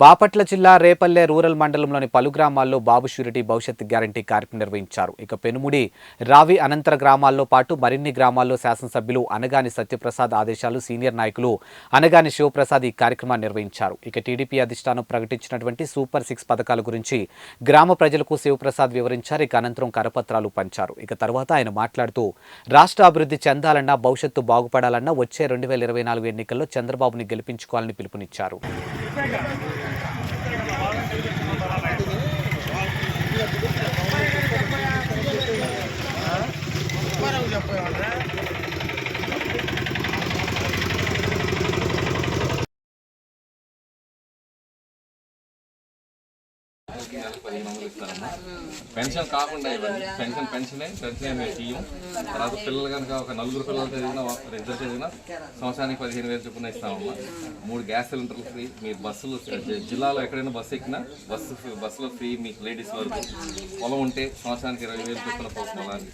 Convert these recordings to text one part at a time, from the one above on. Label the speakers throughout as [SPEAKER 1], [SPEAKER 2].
[SPEAKER 1] బాపట్ల జిల్లా రేపల్లె రూరల్ మండలంలోని పలు గ్రామాల్లో బాబు షూరిటీ భవిష్యత్ గ్యారంటీ కార్యక్రమం నిర్వహించారు. ఇక పెనుముడి రావి అనంతర గ్రామాల్లో పాటు మరిన్ని గ్రామాల్లో శాసనసభ్యులు అనగాని సత్యప్రసాద్ ఆదేశాలు సీనియర్ నాయకులు అనగాని శివప్రసాద్ ఈ కార్యక్రమాన్ని నిర్వహించారు. ఇక టీడీపీ అధిష్టానం ప్రకటించినటువంటి సూపర్ సిక్స్ పథకాల గురించి గ్రామ ప్రజలకు శివప్రసాద్ వివరించారు. ఇక అనంతరం కరపత్రాలు పంచారు. ఇక తర్వాత ఆయన మాట్లాడుతూ రాష్ట్ర అభివృద్ధి చెందాలన్నా భవిష్యత్తు బాగుపడాలన్నా వచ్చే రెండు వేల ఇరవై నాలుగు ఎన్నికల్లో చంద్రబాబుని గెలిపించుకోవాలని పిలుపునిచ్చారు.
[SPEAKER 2] చెప్పారు చెప్పారు పెన్షన్ కాకుండా ఇవ్వండి. పెన్షన్ పెన్షనే పెన్షన్ మేము తర్వాత పిల్లలు కనుక ఒక నలుగురు పిల్లలు చదివినా ఇద్దరు చదివినా సంవత్సరానికి పదిహేను వేలు చొప్పున ఇస్తామమ్మా. మూడు గ్యాస్ సిలిండర్లు ఫ్రీ మీరు బస్సులు జిల్లాలో ఎక్కడైనా బస్సు ఎక్కినా బస్సు బస్సులో ఫ్రీ మీకు లేడీస్ వరకు. పొలం ఉంటే సంవత్సరానికి ఇరవై వేలు చొప్పున పొలానికి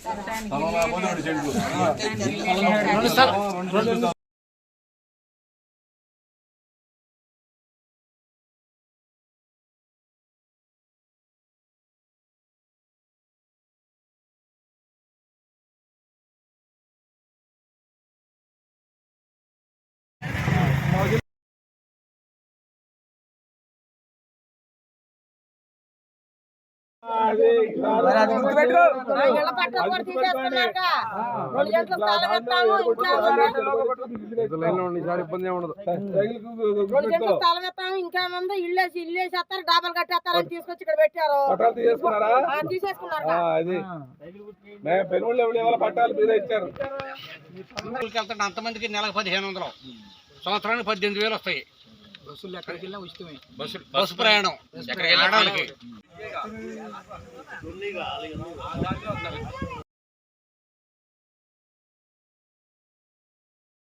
[SPEAKER 3] ఇంకేముంది ఇల్లేసి ఇల్లేసి వస్తారు డాబాలు కట్టేస్తారని తీసుకొచ్చి ఇక్కడ పెట్టారు.
[SPEAKER 4] వెళ్తుంటే అంతమందికి నెలకు పదిహేను వందలు. సంవత్సరానికి పద్దెనిమిది వేలు వస్తాయి. బస్సులు ఎక్కడికి వెళ్ళినా ఉచితమే. బస్సు బస్సు ప్రయాణం. ఆడవాళ్ళకి